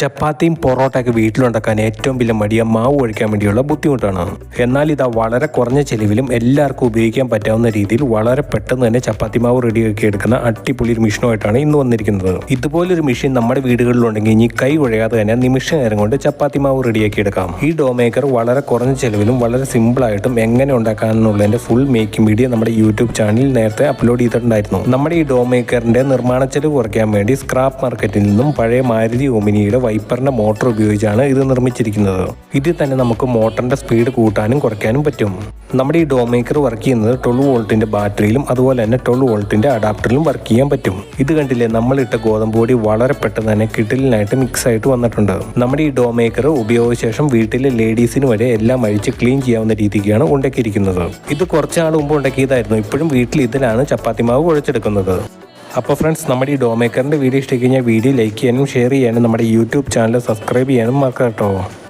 ചപ്പാത്തിയും പൊറോട്ടയൊക്കെ വീട്ടിലുണ്ടാക്കാൻ ഏറ്റവും വലിയ മടിയ മാവ് ഒഴിക്കാൻ വേണ്ടിയുള്ള ബുദ്ധിമുട്ടാണ്. എന്നാൽ ഇതാ വളരെ കുറഞ്ഞ ചെലവിലും എല്ലാവർക്കും ഉപയോഗിക്കാൻ പറ്റാവുന്ന രീതിയിൽ വളരെ പെട്ടെന്ന് തന്നെ ചപ്പാത്തി മാവ് റെഡിയാക്കി എടുക്കുന്ന അടിപൊളി ഒരു മെഷീനുമായിട്ടാണ് ഇന്ന് വന്നിരിക്കുന്നത്. ഇതുപോലൊരു മെഷീൻ നമ്മുടെ വീടുകളിലുണ്ടെങ്കിൽ ഇനി കൈ ഒഴയാതെ തന്നെ നിമിഷ നേരം കൊണ്ട് ചപ്പാത്തി മാവ് റെഡിയാക്കി എടുക്കാം. ഈ ഡോ മേക്കർ വളരെ കുറഞ്ഞ ചെലവിലും വളരെ സിമ്പിളായിട്ടും എങ്ങനെ ഉണ്ടാക്കാനുള്ളതിന്റെ ഫുൾ മേക്കിംഗ് വീഡിയോ നമ്മുടെ യൂട്യൂബ് ചാനലിൽ നേരത്തെ അപ്ലോഡ് ചെയ്തിട്ടുണ്ടായിരുന്നു. നമ്മുടെ ഈ ഡോ മേക്കറിന്റെ നിർമ്മാണ ചെലവ് കുറയ്ക്കാൻ വേണ്ടി സ്ക്രാപ്പ് മാർക്കറ്റിൽ നിന്നും പഴയ മാരുതി ഒമിനിയുടെ വൈപ്പറിന്റെ മോട്ടോർ ഉപയോഗിച്ചാണ് ഇത് നിർമ്മിച്ചിരിക്കുന്നത്. ഇതിൽ തന്നെ നമുക്ക് മോട്ടറിന്റെ സ്പീഡ് കൂട്ടാനും കുറയ്ക്കാനും പറ്റും. നമ്മുടെ ഈ ഡോ മേക്കർ വർക്ക് ചെയ്യുന്നത് ട്വൽവ് വോൾട്ടിന്റെ ബാറ്ററിയിലും അതുപോലെ തന്നെ ട്വൽവ് വോൾട്ടിന്റെ അഡാപ്റ്ററിലും വർക്ക് ചെയ്യാൻ പറ്റും. ഇത് കണ്ടില്ലേ നമ്മളിട്ട ഗോതമ്പ് പൊടി വളരെ പെട്ടെന്ന് തന്നെ കിട്ടിലിനായിട്ട് മിക്സ് ആയിട്ട് വന്നിട്ടുണ്ട്. നമ്മുടെ ഈ ഡോ മേക്കർ ഉപയോഗിച്ച ശേഷം വീട്ടിലെ ലേഡീസിന് വരെ എല്ലാം അഴിച്ച് ക്ലീൻ ചെയ്യാവുന്ന രീതിക്കാണ് ഉണ്ടാക്കിയിരിക്കുന്നത്. ഇത് കുറച്ച് മുമ്പ് ഉണ്ടാക്കിയതായിരുന്നു. ഇപ്പോഴും വീട്ടിൽ ഇതിലാണ് ചപ്പാത്തി മാവ് കുഴച്ചെടുക്കുന്നത്. അപ്പോൾ ഫ്രണ്ട്സ് നമ്മുടെ ഈ ഡോമേക്കറിന്റെ വീഡിയോ ഇഷ്ടമായി കഴിഞ്ഞാൽ വീഡിയോ ലൈക്ക് ചെയ്യാനും ഷെയർ ചെയ്യാനും നമ്മുടെ യൂട്യൂബ് ചാനൽ സബ്സ്ക്രൈബ് ചെയ്യാനും മറക്കാം കേട്ടോ.